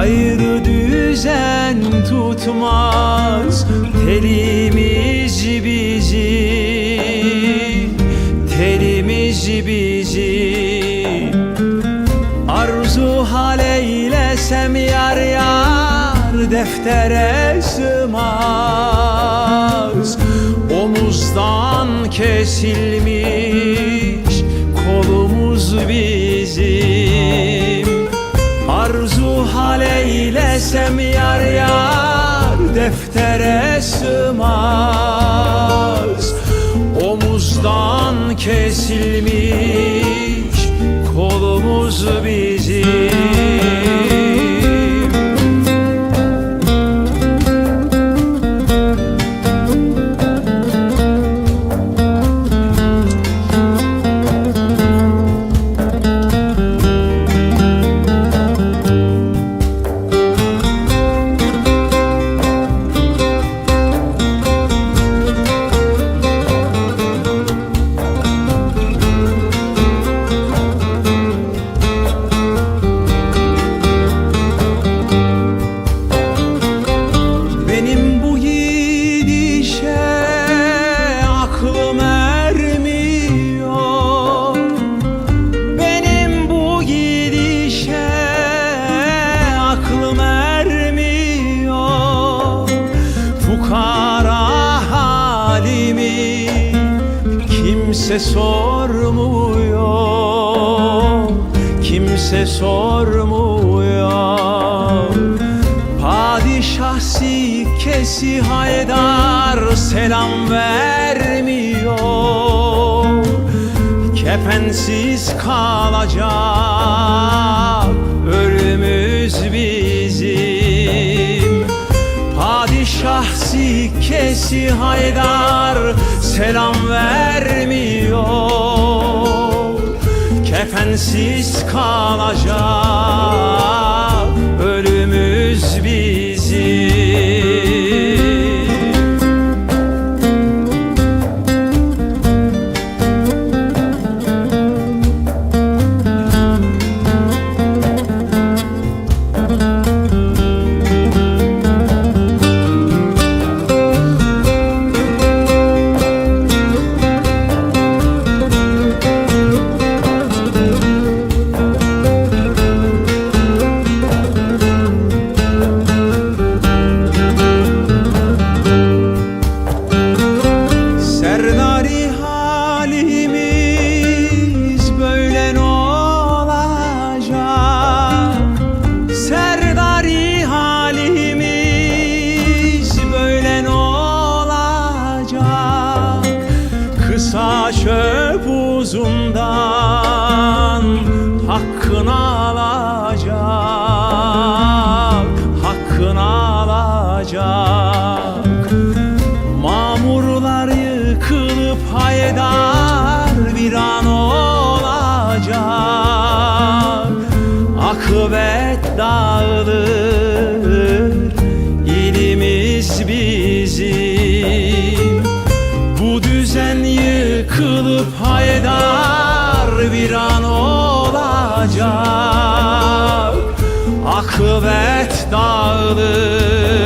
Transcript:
Gayrı düzen tutmaz Telimiz bizi Telimiz bizi Arzu hal eylesem yar yar Deftere sığmaz. Omuzdan kesilmiş Kolumuz bizim Hal eylesem yar yar Deftere sığmaz. Omuzdan kesilmiş Kolumuz bizim kimse sormuyor Kimse sormuyor. Padişah sikkesi haydar selam vermiyor. Kefensiz kalacak Padişah sikkesi haydar selam vermiyor. Kefensiz kalacak ölümüz bizim çöp uzundan hakkını alacak, hakkını alacak. Mamurlar yıkılıp haydar bir an olacak Akıbet dağılır ilimiz bizim Bu düzen yıkılıp haydar olacak. Akıbet dağılır